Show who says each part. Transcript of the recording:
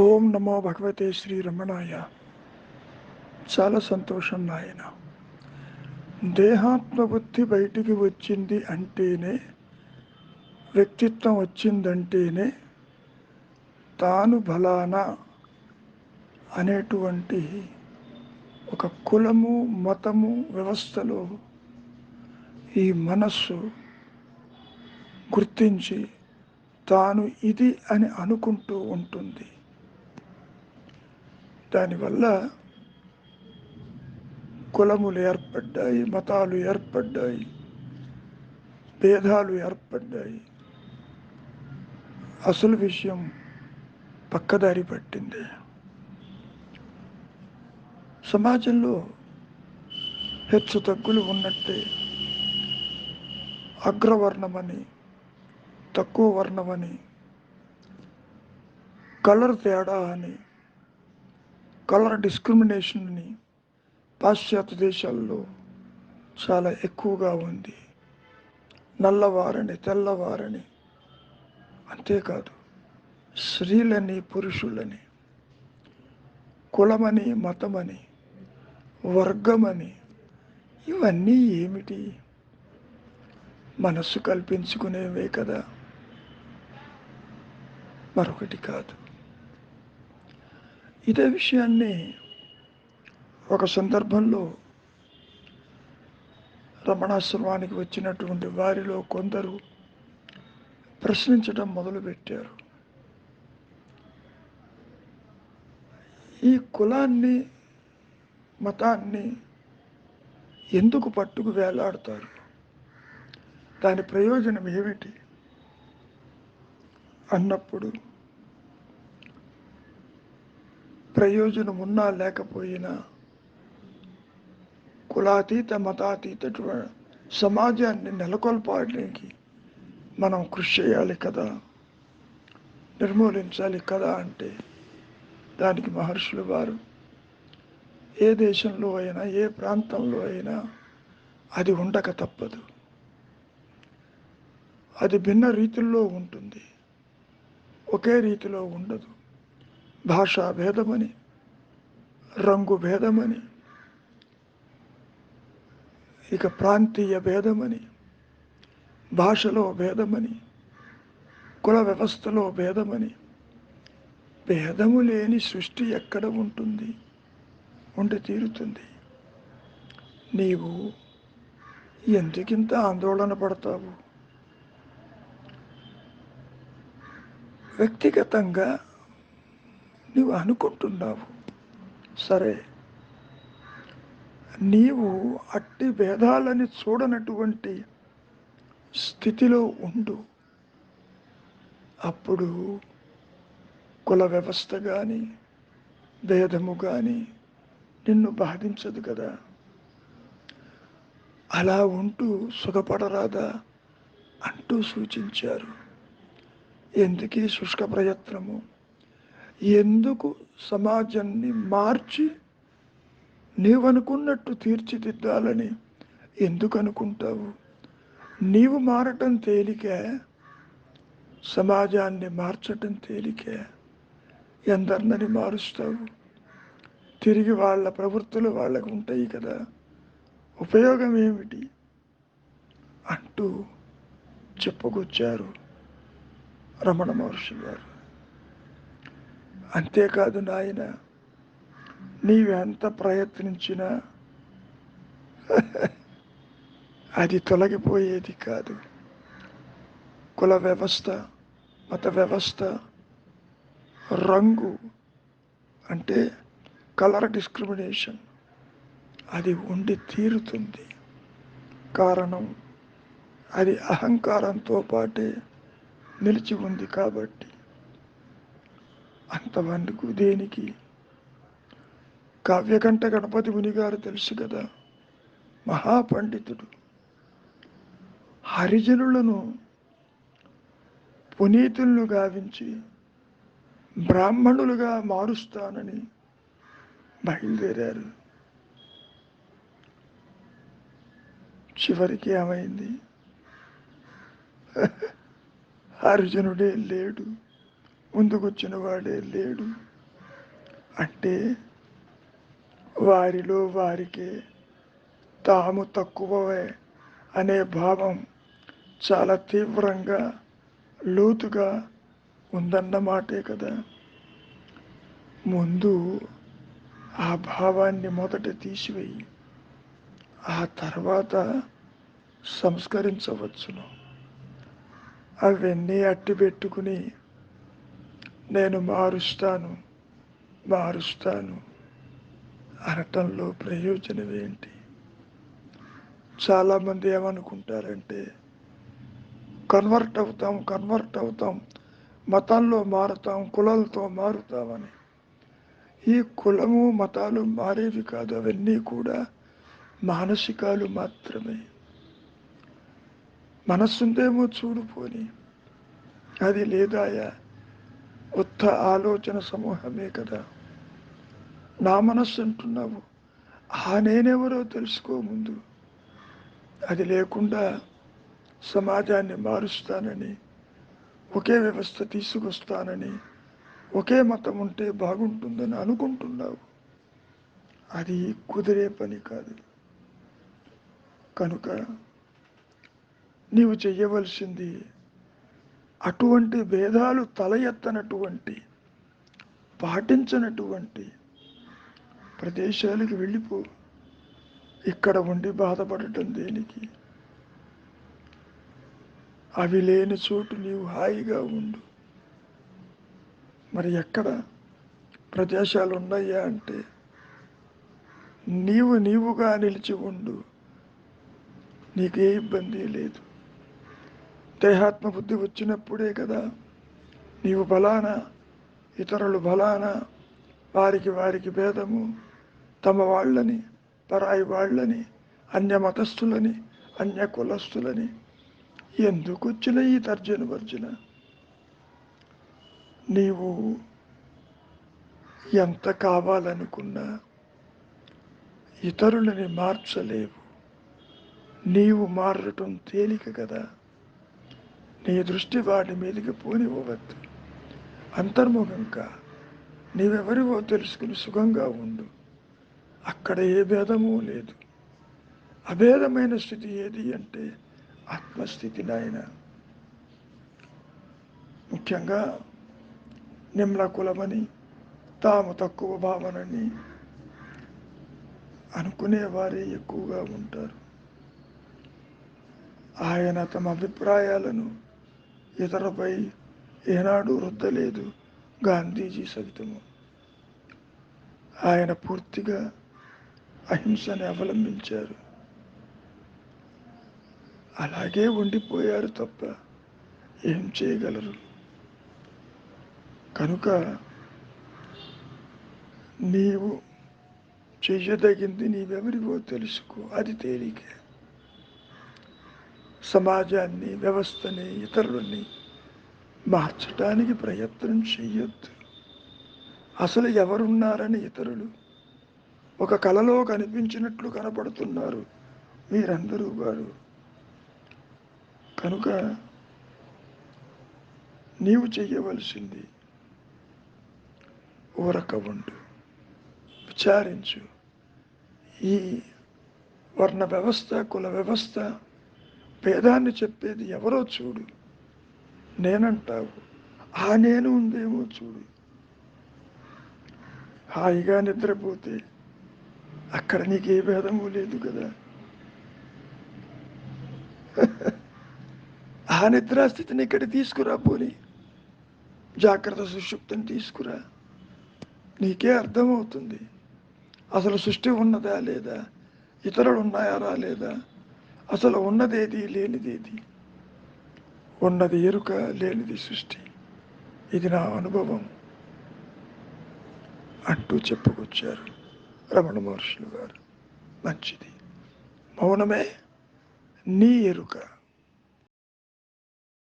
Speaker 1: ఓం నమో భగవతే శ్రీ రమణాయ. చాలా సంతోషం నాయన. దేహాత్మ బుద్ధి బయటికి వచ్చింది అంటేనే వ్యక్తిత్వం వచ్చిందంటేనే తాను బలానా అనేటువంటి ఒక కులము మతము వ్యవస్థలో ఈ మనస్సు గుర్తించి తాను ఇది అని అనుకుంటూ ఉంటుంది. దానివల్ల కులములు ఏర్పడ్డాయి మతాలు ఏర్పడ్డాయి భేదాలు ఏర్పడ్డాయి. అసలు విషయం పక్కదారి పట్టింది. సమాజంలో హెచ్చు తగ్గులు ఉన్నట్టే అగ్రవర్ణమని తక్కువ వర్ణమని కలర్ తేడా అని కలర్ డిస్క్రిమినేషన్ని పాశ్చాత్య దేశాల్లో చాలా ఎక్కువగా ఉంది. నల్లవారని తెల్లవారని. అంతేకాదు స్త్రీలని పురుషులని కులమని మతమని వర్గమని ఇవన్నీ ఏమిటి? మనస్సు కల్పించుకునేవే కదా. మరొకటి కాదు. ఇదే విషయాన్ని ఒక సందర్భంలో రమణాశ్రమానికి వచ్చినటువంటి వారిలో కొందరు ప్రశ్నించడం మొదలుపెట్టారు. ఈ కులాన్ని మతాన్ని ఎందుకు పట్టుకు వేలాడతారు? దాని ప్రయోజనం ఏమిటి? అన్నప్పుడు ప్రయోజనం ఉన్నా లేకపోయినా కులాతీత మతాతీత సమాజాన్ని నెలకొల్పడానికి మనం కృషి చేయాలి కదా? నిర్మూలించాలి కదా అంటే దానికి మహర్షులు వారు ఏ దేశంలో అయినా ఏ ప్రాంతంలో అయినా అది ఉండక తప్పదు. అది భిన్న రీతుల్లో ఉంటుంది. ఒకే రీతిలో ఉండదు. భాషా భేదమని రంగు భేదమని ఇక ప్రాంతీయ భేదమని భాషలో భేదమని కుల వ్యవస్థలో భేదమని భేదము లేని సృష్టి ఎక్కడ ఉంటుంది? ఉండి తీరుతుంది. నీవు ఎందుకింత ఆందోళన పడతావు? వ్యక్తిగతంగా నువ్వు అనుకుంటున్నావు. సరే. నీవు అట్టి భేదాలని చూడనటువంటి స్థితిలో ఉండు. అప్పుడు కుల వ్యవస్థ కానీ భేదము కానీ నిన్ను బాధించదు కదా. అలా ఉంటూ సుఖపడరాదా అంటూ సూచించారు. ఎందుకీ శుష్క ప్రయత్నము? ఎందుకు సమాజాన్ని మార్చి నీవనుకున్నట్టు తీర్చిదిద్దాలని ఎందుకు అనుకుంటావు? నీవు మారటం తేలికే సమాజాన్ని మార్చటం తేలికే ఎందరినని మారుస్తావు? తిరిగి వాళ్ళ ప్రవృత్తులు వాళ్ళకు ఉంటాయి కదా. ఉపయోగం ఏమిటి? అంటూ చెప్పుకొచ్చారు రమణ మహర్షి గారు. అంతేకాదు నాయన నీవెంత ప్రయత్నించినా అది తొలగిపోయేది కాదు. కుల వ్యవస్థ మత వ్యవస్థ రంగు అంటే కలర్ డిస్క్రిమినేషన్ అది ఉండి తీరుతుంది. కారణం అది అహంకారంతో పాటే నిలిచి ఉంది కాబట్టి. అంతమందుకు దేనికి? కావ్యకంఠ గణపతి ముని గారు తెలుసు కదా మహాపండితుడు. హరిజనులను పునీతులను గావించి బ్రాహ్మణులుగా మారుస్తానని బయలుదేరారు. చివరికి ఏమైంది? అర్జునుడే లేడు. ముందుకొచ్చిన వాడే లేడు. అంటే వారిలో వారికి తాము తక్కువే అనే భావం చాలా తీవ్రంగా లోతుగా ఉందన్నమాటే కదా. ముందు ఆ భావాన్ని మొదట తీసివేయి. ఆ తర్వాత సంస్కరించవచ్చును. అవన్నీ అట్టి పెట్టుకుని నేను మారుస్తాను మారుస్తాను. అనటంలో ప్రయోజనం ఏంటి? చాలామంది ఏమనుకుంటారంటే కన్వర్ట్ అవుతాం కన్వర్ట్ అవుతాం మతాల్లో మారుతాం కులాలతో మారుతామని. ఈ కులము మతాలు మారేవి కాదు అవన్నీ కూడా మానసికాలు మాత్రమే. మనస్సుందేమో చూడుపోని అది లేదాయా? ఉత్త ఆలోచన సమూహమే కదా. నా మనస్సు అంటున్నావు. ఆ నేనెవరో తెలుసుకో ముందు. అది లేకుండా సమాజాన్ని మారుస్తానని ఒకే వ్యవస్థ తీసుకొస్తానని ఒకే మతం ఉంటే బాగుంటుందని అనుకుంటున్నావు. అది కుదిరే పని కాదు. కనుక నీవు చెయ్యవలసింది అటువంటి భేదాలు తల ఎత్తనటువంటి పాటించనటువంటి ప్రదేశాలకు వెళ్ళిపో. ఇక్కడ ఉండి బాధపడటం దేనికి? అవి లేని చోటు నీవు హాయిగా ఉండు. మరి ఎక్కడ ప్రదేశాలు ఉన్నాయా అంటే నీవు నీవుగా నిలిచి ఉండు. నీకే ఇబ్బంది లేదు. దేహాత్మ బుద్ధి వచ్చినప్పుడే కదా నీవు బలానా ఇతరులు బలానా వారికి వారికి భేదము తమ వాళ్ళని పరాయి వాళ్ళని అన్య మతస్థులని అన్య కులస్తులని ఎందుకు వచ్చిన ఈ తర్జన భర్జన? నీవు ఎంత కావాలనుకున్నా ఇతరులని మార్చలేవు. నీవు మారటం తేలిక కదా. నీ దృష్టి వాడి మీదకి పోనివ్వవద్దు. అంతర్ముఖంగా నీవెవరివో తెలుసుకుని సుఖంగా ఉండు. అక్కడ ఏ భేదము లేదు. అభేదమైన స్థితి ఏది అంటే ఆత్మస్థితి నాయన. ముఖ్యంగా నిమ్ల కులమని తాము తక్కువ భావనని అనుకునేవారే ఎక్కువగా ఉంటారు. ఆయన తమ అభిప్రాయాలను ఇతరులపై ఏనాడు రుద్దలేదు గాంధీజీ సవితము. ఆయన పూర్తిగా అహింసని అవలంబించారు. అలాగే ఉండిపోయారు తప్ప ఏం చేయగలరు? కనుక నీవు చెయ్యదగింది నీవెవరివో తెలుసుకో. అది తేలికే. సమాజాన్ని వ్యవస్థని ఇతరులని మార్చడానికి ప్రయత్నం చెయ్యొద్దు. అసలు ఎవరున్నారని ఇతరులు? ఒక కలలో కనిపించినట్లు కనపడుతున్నారు మీరందరూ వారు కనుక నీవు చెయ్యవలసింది ఊరక ఉండు. విచారించు. ఈ వర్ణ వ్యవస్థ కుల వ్యవస్థ భేదాన్ని చెప్పేది ఎవరో చూడు. నేనంటావు. ఆ నేను ఉందేమో చూడు. హాయిగా నిద్రపోతే అక్కడ నీకే భేదము లేదు కదా. ఆ నిద్రాస్థితిని ఇక్కడ తీసుకురా పోని. జాగ్రత్త సుషుప్తిని తీసుకురా. నీకే అర్థమవుతుంది. అసలు సృష్టి ఉన్నదా లేదా? ఇతరులు ఉన్నాయారా లేదా అసలు ఉన్నదేది లేనిదేది? ఉన్నది ఎరుక లేనిది సృష్టి. ఇది నా అనుభవం. అంటూ చెప్పుకొచ్చారు రమణ మహర్షులు గారు. మంచిది. మౌనమే నీ ఎరుక.